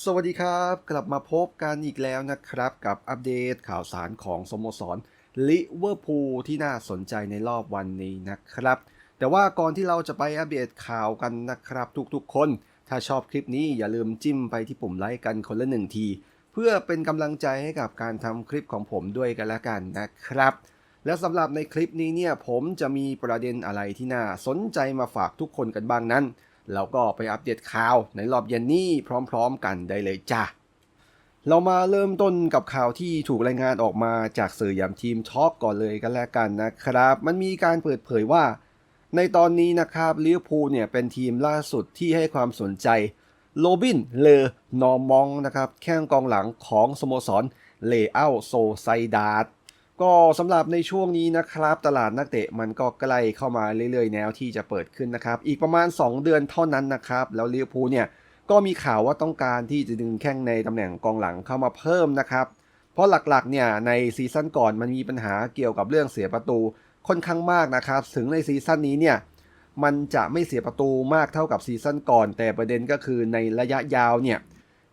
สวัสดีครับ กลับมาพบกันอีกแล้วนะครับ กับอัปเดตข่าวสารของสโมสรลิเวอร์พูลที่น่าสนใจในรอบวันนี้นะครับ แต่ว่าก่อนที่เราจะไปอัปเดตข่าวกันนะครับ ทุกๆคน ถ้าชอบคลิปนี้อย่าลืมจิ้มไปที่ปุ่มไลค์กันคนละหนึ่งที เพื่อเป็นกำลังใจให้กับการทำคลิปของผมด้วยกันละกันนะครับ และสำหรับในคลิปนี้เนี่ยผมจะมีประเด็นอะไรที่น่าสนใจมาฝากทุกคนกันบ้างนั้น แล้วก็ไปอัปเดตข่าวในรอบเย็นนี้พร้อมๆกันได้เลยจ้าเรามาเริ่มต้นกับข่าวที่ถูกรายงานออกมาจากสื่ออย่างทีมช็อกก่อนเลยกันแล้วกันนะครับ มันมีการเปิดเผยว่า ในตอนนี้นะครับลิเวอร์พูลเนี่ยเป็นทีมล่าสุดที่ให้ความสนใจโรบิน เลอนอมองนะครับ แข้งกองหลังของสโมสรเลอัลโซไซดาด ก็สำหรับในช่วงนี้นะครับ ตลาดนักเตะมันก็ใกล้เข้ามาเรื่อยๆ แนวที่จะเปิดขึ้นนะครับ อีกประมาณ 2 เดือนเท่านั้นนะครับ แล้วลิเวอร์พูลเนี่ยก็มีข่าวว่าต้องการที่จะดึงแข้งในตำแหน่งกองหลังเข้ามาเพิ่มนะครับ เพราะหลักๆเนี่ยในซีซั่นก่อนมันมีปัญหาเกี่ยวกับเรื่องเสียประตูค่อนข้างมากนะครับ ถึงในซีซั่นนี้เนี่ยมันจะไม่เสียประตูมากเท่ากับซีซั่นก่อน แต่ประเด็นก็คือในระยะยาวเนี่ย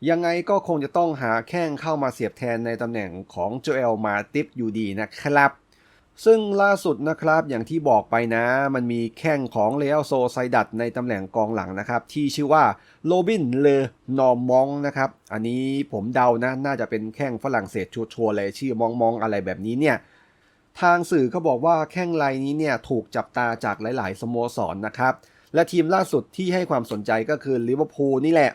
ยังไงก็คงจะต้องหาแข้งเข้ามาเสียบแทนในตำแหน่งของโจเอลมาติฟอยู่ดีนะครับ ซึ่งล่าสุดนะครับอย่างที่บอกไปนะ มันมีแข้งของเลอโซไซดัตในตำแหน่งกองหลังนะครับ ที่ชื่อว่าโรบินเลอนอร์มองนะครับ อันนี้ผมเดานะน่าจะเป็นแข้งฝรั่งเศสชัวร์ๆเลยชื่อมองมองอะไรแบบนี้เนี่ยทางสื่อเขาบอกว่าแข้งรายนี้เนี่ยถูกจับตาจากหลาย ๆ สโมสรนนะครับ และทีมล่าสุดที่ให้ความสนใจก็คือลิเวอร์พูลนี่แหละ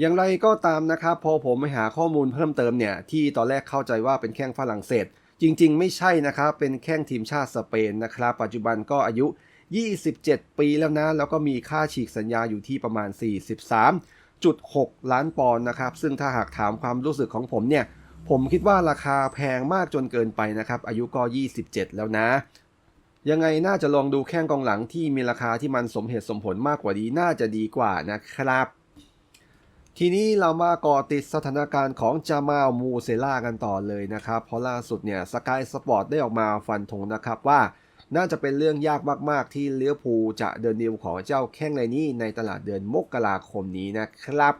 อย่างไรก็ตามนะครับพอผมไปหาข้อมูลเพิ่มเติมเนี่ย ที่ตอนแรกเข้าใจว่าเป็นแข้งฝรั่งเศส จริงๆ ไม่ใช่นะครับ เป็นแข้งทีมชาติสเปนนะครับ ปัจจุบันก็อายุ 27 ปีแล้วนะ แล้วก็มีค่าฉีกสัญญาอยู่ที่ประมาณ 43.6 ล้านปอนด์นะครับ ซึ่งถ้าหากถามความรู้สึกของผมเนี่ย ผมคิดว่าราคาแพงมากจนเกินไปนะครับ อายุก็ 27 แล้วนะยังไงน่าจะลองดูแข้งกองหลังที่มีราคาที่มันสมเหตุสมผลมากกว่านี้น่าจะดีกว่านะครับ ทีนี้เรามาก่อติดสถานการณ์ของจามาลมูเซล่ากันต่อเลยนะครับ เพราะล่าสุดเนี่ยสกายสปอร์ตได้ออกมาฟันธงนะครับว่าน่าจะเป็นเรื่องยากมาก ๆ ที่เลี้ยวภูจะเดินดีลของเจ้าแข้งรายนี้ในตลาดเดือนมกราคมนี้นะครับ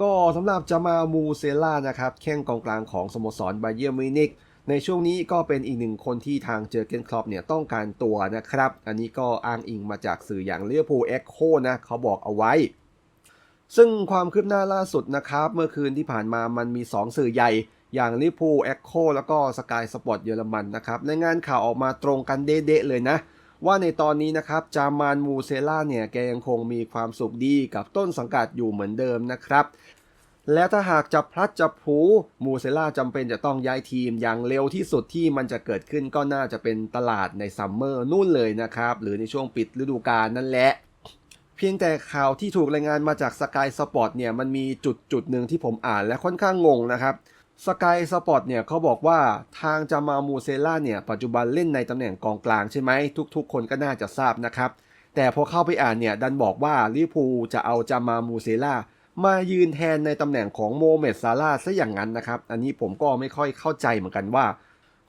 ก็สำหรับจามาลมูเซล่านะครับแข้งกองกลางของสโมสรไบเยอร์มิวนิกในช่วงนี้ก็เป็นอีกหนึ่งคนที่ทางเจอเกนคลอปเนี่ยต้องการตัวนะครับ อันนี้ก็อ้างอิงมาจากสื่ออย่างเลี้ยวภูเอ็กโคนะเขาบอกเอาไว้ ซึ่งความคืบหน้าล่าสุดนะครับ เมื่อคืนที่ผ่านมามันมี 2 สื่อใหญ่ อย่างลิพูเอ็กโคแล้วก็สกายสปอร์ตเยอรมันนะครับในงานข่าวออกมาตรงกันเด๊ะๆเลยนะ ว่าในตอนนี้นะครับ จามานมูเซล่าเนี่ยแกยังคงมีความสุขดีกับต้นสังกัดอยู่เหมือนเดิมนะครับและถ้าหากจับพลัดจับผลูมูเซล่าจำเป็นจะต้องย้ายทีมอย่างเร็วที่สุดที่มันจะเกิดขึ้นก็น่าจะเป็นตลาดในซัมเมอร์นู่นเลยนะครับ หรือในช่วงปิดฤดูกาลนั่นแหละ เพียงแต่ข่าวที่ถูกรายงานมาจากสกายสปอร์ตเนี่ยมันมีจุดจุดหนึ่งที่ผมอ่านและค่อนข้างงงนะครับสกายสปอร์ตเนี่ยเขาบอกว่าทางจามามูเซล่าเนี่ยปัจจุบันเล่นในตำแหน่งกองกลางใช่ไหมทุก ๆ คนก็น่าจะทราบนะครับ แต่พอเข้าไปอ่านเนี่ยดันบอกว่าลิพูจะเอาจามามูเซล่ามายืนแทนในตำแหน่งของโมเมดซาร่าซะอย่างนั้นนะครับ อันนี้ผมก็ไม่ค่อยเข้าใจเหมือนกันว่า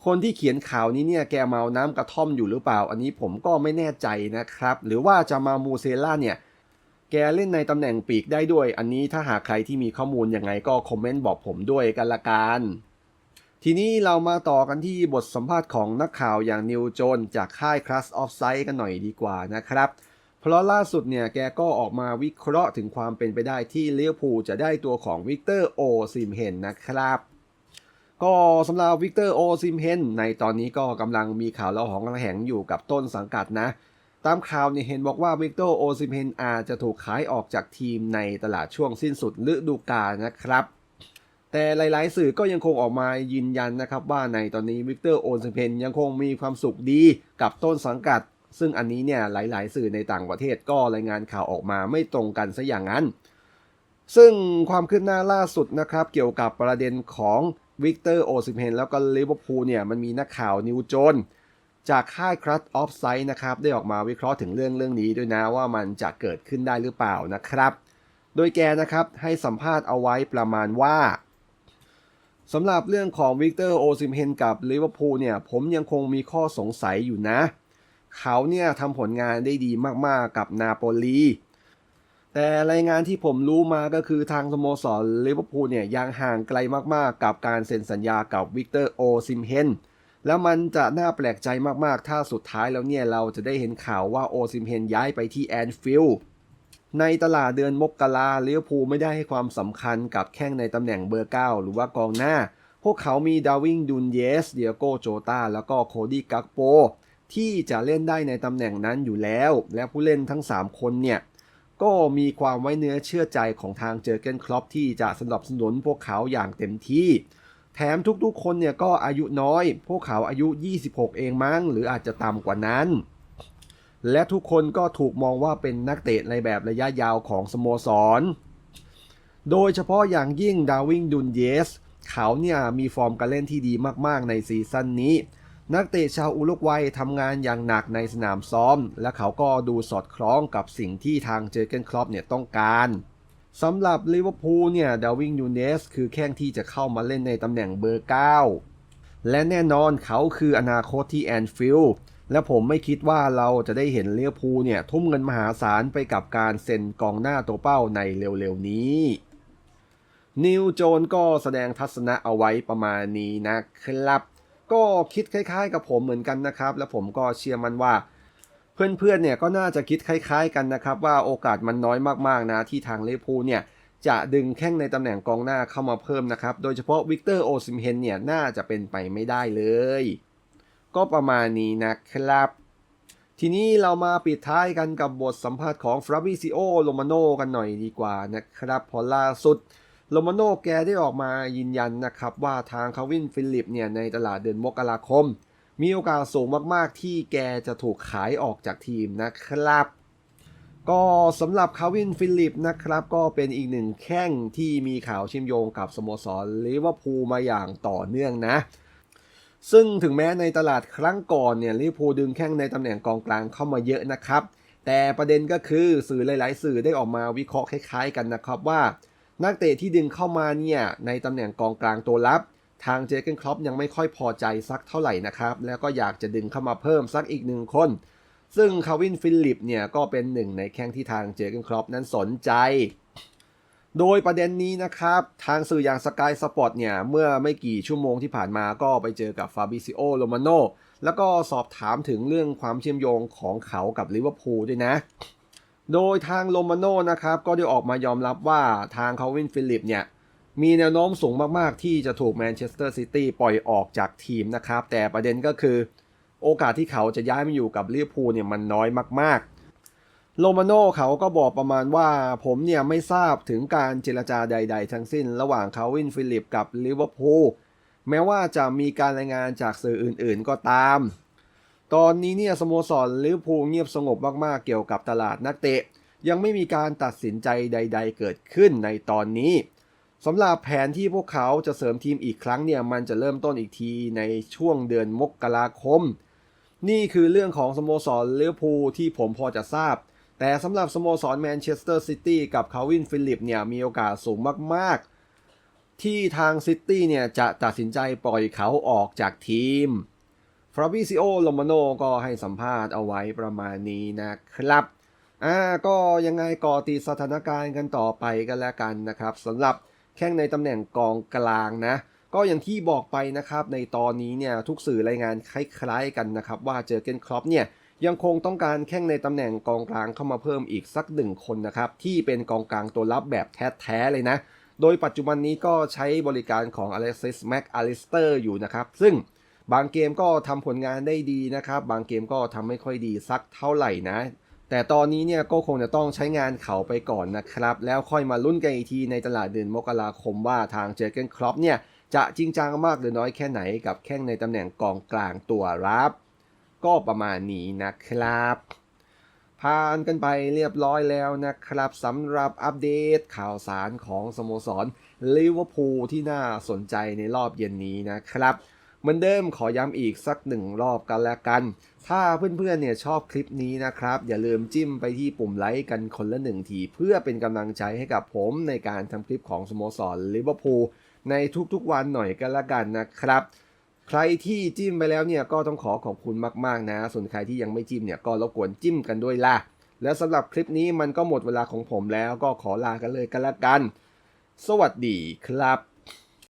คนที่เขียนข่าวนี้เนี่ยแกเมาน้ำกระท่อมอยู่หรือเปล่า อันนี้ผมก็ไม่แน่ใจนะครับ หรือว่าจะมามูเซล่าเนี่ยแกเล่นในตำแหน่งปีกได้ด้วย อันนี้ถ้าหากใครที่มีข้อมูลยังไงก็คอมเมนต์บอกผมด้วยกันละกันทีนี้เรามาต่อกันที่บทสัมภาษณ์ของนักข่าวอย่างนิวโจนจากค่าย Class of Sight กันหน่อยดีกว่านะครับ เพราะล่าสุดเนี่ยแกก็ออกมาวิเคราะห์ถึงความเป็นไปได้ที่เลี้ยวภูจะได้ตัวของวิกเตอร์โอซิมเฮนนะครับ ก็สำหรับวิกเตอร์โอซิมเฮนในตอนนี้ก็กำลังมีข่าวละหองระแหงอยู่กับต้นสังกัดนะ ตามข่าวเนี่ยเห็นบอกว่าวิกเตอร์โอซิมเฮนอาจจะถูกขายออกจากทีมในตลาดช่วงสิ้นสุดฤดูกาลนะครับ แต่หลายๆ สื่อก็ยังคงออกมายืนยันนะครับว่าในตอนนี้วิกเตอร์โอซิมเฮนยังคงมีความสุขดีกับต้นสังกัด ซึ่งอันนี้เนี่ยหลาย ๆ สื่อในต่างประเทศก็รายงานข่าวออกมาไม่ตรงกันซะอย่างนั้น ซึ่งความคืบหน้าล่าสุดนะครับเกี่ยวกับประเด็นของ วิกเตอร์โอซิมเฮนแล้วก็ลิเวอร์พูลเนี่ยมันมีนักข่าวนิวโจนจากค่ายครัสออฟไซด์นะครับได้ออกมาวิเคราะห์ถึงเรื่องเรื่องนี้ด้วยนะว่ามันจะเกิดขึ้นได้หรือเปล่านะครับ โดยแกนะครับให้สัมภาษณ์เอาไว้ประมาณว่าสำหรับเรื่องของวิกเตอร์โอซิมเฮนกับลิเวอร์พูลเนี่ยผมยังคงมีข้อสงสัยอยู่นะ เขาเนี่ยทำผลงานได้ดีมากๆกับนาโปลี แต่รายงานที่ผมรู้มาก็คือทางสโมสรลิเวอร์พูลเนี่ยยังห่างไกลมากๆ กับการเซ็นสัญญากับวิกเตอร์โอซิมเฮนแล้วมันจะน่าแปลกใจมากๆ ถ้าสุดท้ายแล้วเนี่ย เราจะได้เห็นข่าวว่าโอซิมเฮนย้ายไปที่แอนฟิลด์ในตลาดเดือนมกราลิเวอร์พูลไม่ได้ให้ความสำคัญกับแข้งในตำแหน่งเบอร์ 9 หรือว่ากองหน้า พวกเขามีดาวิงดุนเยส เดียโกโจตาแล้วก็โคดี้กักโป ที่จะเล่นได้ในตำแหน่งนั้นอยู่แล้ว และผู้เล่นทั้ง 3 คนเนี่ย ก็มีความไว้เนื้อเชื่อใจของทางเจอเกนคลอปที่จะสนับสนุนพวกเขาอย่างเต็มที่ แถมทุกๆคนเนี่ยก็อายุน้อย พวกเขาอายุ 26 เองมั้ง หรืออาจจะต่ำกว่านั้น และทุกคนก็ถูกมองว่าเป็นนักเตะในแบบระยะยาวของสโมสร โดยเฉพาะอย่างยิ่งดาวิงดุนเยส เขาเนี่ยมีฟอร์มการเล่นที่ดีมากๆในซีซั่นนี้ นักเตะชาวอุรุกวัยทำงานอย่างหนักในสนามซ้อม และเขาก็ดูสอดคล้องกับสิ่งที่ทางเจอเกนคลอปเนี่ยต้องการสำหรับลิเวอร์พูลเนี่ยดาวิงยูเนสคือแข้งที่จะเข้ามาเล่นในตำแหน่งเบอร์ 9 และแน่นอนเขาคืออนาคตที่แอนฟิลด์และผมไม่คิดว่าเราจะได้เห็นลิเวอร์พูลเนี่ย ทุ่มเงินมหาศาลไปกับการเซ็นกองหน้าตัวเป้าในเร็วๆนี้ นิวโจนก็แสดงทัศนะเอาไว้ประมาณนี้นะครับ ก็คิดคล้ายๆ กับผมเหมือนกันนะครับ และผมก็เชื่อมันว่า เพื่อนๆเนี่ยก็น่าจะคิดคล้ายๆกันนะครับ ว่าโอกาสมันน้อยมากๆนะที่ทางเลอร์พูลเนี่ยจะดึงแข้งในตำแหน่งกองหน้าเข้ามาเพิ่มนะครับ โดยเฉพาะวิกเตอร์โอซิมเฮนเนี่ยน่าจะเป็นไปไม่ได้เลย ก็ประมาณนี้นะครับ ทีนี้เรามาปิดท้ายกันกับบทสัมภาษณ์ของฟราบิซิโอโรมาโนกันหน่อยดีกว่านะครับ พอล่าสุด โรมาโนแกได้ออกมายืนยันนะครับว่าทางคาวินฟิลิปเนี่ยในตลาดเดือนมกราคม มีโอกาสสูงมากๆ ที่แกจะถูกขายออกจากทีมนะครับ ก็สำหรับคาวินฟิลิปนะครับก็เป็นอีกหนึ่งแข้งที่มีข่าวชื่อมโยงกับสโมสรลิเวอร์พูลมาอย่างต่อเนื่องนะซึ่งถึงแม้ในตลาดครั้งก่อนเนี่ยลิเวอร์พูลดึงแข้งในตำแหน่งกองกลางเข้ามาเยอะนะครับ แต่ประเด็นก็คือสื่อหลาย ๆ สื่อได้ออกมาวิเคราะห์คล้าย ๆ กันนะครับว่า นักเตะที่ดึงเข้ามาเนี่ยในตำแหน่งกองกลางตัวรับ ทางเจเกนครอปยังไม่ค่อยพอใจสักเท่าไหร่นะครับ แล้วก็อยากจะดึงเข้ามาเพิ่มสักอีกหนึ่งคน ซึ่งคาวินฟิลิปเนี่ยก็เป็นหนึ่งในแข้งที่ทางเจเกนครอปนั้นสนใจ โดยประเด็นนี้นะครับ ทางสื่ออย่างสกายสปอร์ตเนี่ยเมื่อไม่กี่ชั่วโมงที่ผ่านมาก็ไปเจอกับฟาบิซิโอโรมาโนแล้วก็สอบถามถึงเรื่องความเชื่อมโยงของเขากับลิเวอร์พูลด้วยนะ โดยทางโรมาโนนะครับ ก็ได้ออกมายอมรับว่าทางคาวินฟิลิปเนี่ยมีแนวโน้มสูงมาก ๆ ที่จะถูกแมนเชสเตอร์ซิตี้ปล่อยออกจากทีมนะครับ แต่ประเด็นก็คือโอกาสที่เขาจะย้ายมาอยู่กับลิเวอร์พูลเนี่ยมันน้อยมาก ๆโรมาโนเขาก็บอกประมาณว่าผมเนี่ยไม่ทราบถึงการเจรจาใด ๆ ทั้งสิ้น ระหว่างคาวินฟิลิปกับลิเวอร์พูลแม้ว่าจะมีการรายงานจากสื่ออื่น ๆ ก็ตาม ตอนนี้เนี่ยสโมสรลิเวอร์พูลเงียบสงบมากๆ เกี่ยวกับตลาดนักเตะ ยังไม่มีการตัดสินใจใด ๆ เกิดขึ้นในตอนนี้สำหรับแผนที่พวกเขาจะเสริมทีมอีกครั้งเนี่ยมันจะเริ่มต้นอีกทีในช่วงเดือนมกราคม นี่คือเรื่องของสโมสรลิเวอร์พูลที่ผมพอจะทราบ แต่สำหรับสโมสรแมนเชสเตอร์ซิตี้กับคาวินฟิลิปเนี่ยมีโอกาสสูงมากๆ ที่ทางซิตี้เนี่ยจะตัดสินใจปล่อยเขาออกจากทีม ฟราบิซิโอโรมาโนก็ให้สัมภาษณ์เอาไว้ประมาณนี้นะครับอ่าก็ยังไงก่อติดสถานการณ์กันต่อไปกันแล้วกันนะครับสำหรับแข้งในตำแหน่งกองกลางนะ ก็อย่างที่บอกไปนะครับในตอนนี้เนี่ยทุกสื่อรายงานคล้ายๆกันนะครับ ว่าเจอเกนครอปเนี่ยยังคงต้องการแข้งในตำแหน่งกองกลางเข้ามาเพิ่มอีกสักหนึ่งคนนะครับ ที่เป็นกองกลางตัวรับแบบแท้ๆเลยนะ โดยปัจจุบันนี้ก็ใช้บริการของ Alexis Mac Allister อยู่นะครับ ซึ่ง บางเกมก็ทำผลงานได้ดีนะครับ บางเกมก็ทำไม่ค่อยดีสักเท่าไหร่นะ แต่ตอนนี้เนี่ยก็คงจะต้องใช้งานเขาไปก่อนนะครับ แล้วค่อยมาลุ้นกันอีกทีในตลาดเดือนมกราคมว่าทางเจอเกนครอปเนี่ยจะจริงจังมากหรือน้อยแค่ไหนกับแข้งในตำแหน่งกองกลางตัวรับ ก็ประมาณนี้นะครับผ่านกันไปเรียบร้อยแล้วนะครับสำหรับอัปเดตข่าวสารของสโมสรลิเวอร์พูลที่น่าสนใจในรอบเย็นนี้นะครับ เหมือนเดิมขอย้ำอีกสักหนึ่งรอบกันแล้วกัน ถ้าเพื่อนๆเนี่ยชอบคลิปนี้นะครับ อย่าลืมจิ้มไปที่ปุ่มไลค์กันคนละหนึ่งทีเพื่อเป็นกำลังใจให้กับผมในการทำคลิปของสโมสรลิเวอร์พูลในทุกๆวันหน่อยกันละกันนะครับใครที่จิ้มไปแล้วเนี่ยก็ต้องขอขอบคุณมากๆนะ ส่วนใครที่ยังไม่จิ้มเนี่ยก็รบกวนจิ้มกันด้วยล่ะ แล้วสำหรับคลิปนี้มันก็หมดเวลาของผมแล้วก็ขอลากันเลยกันละกัน สวัสดีครับ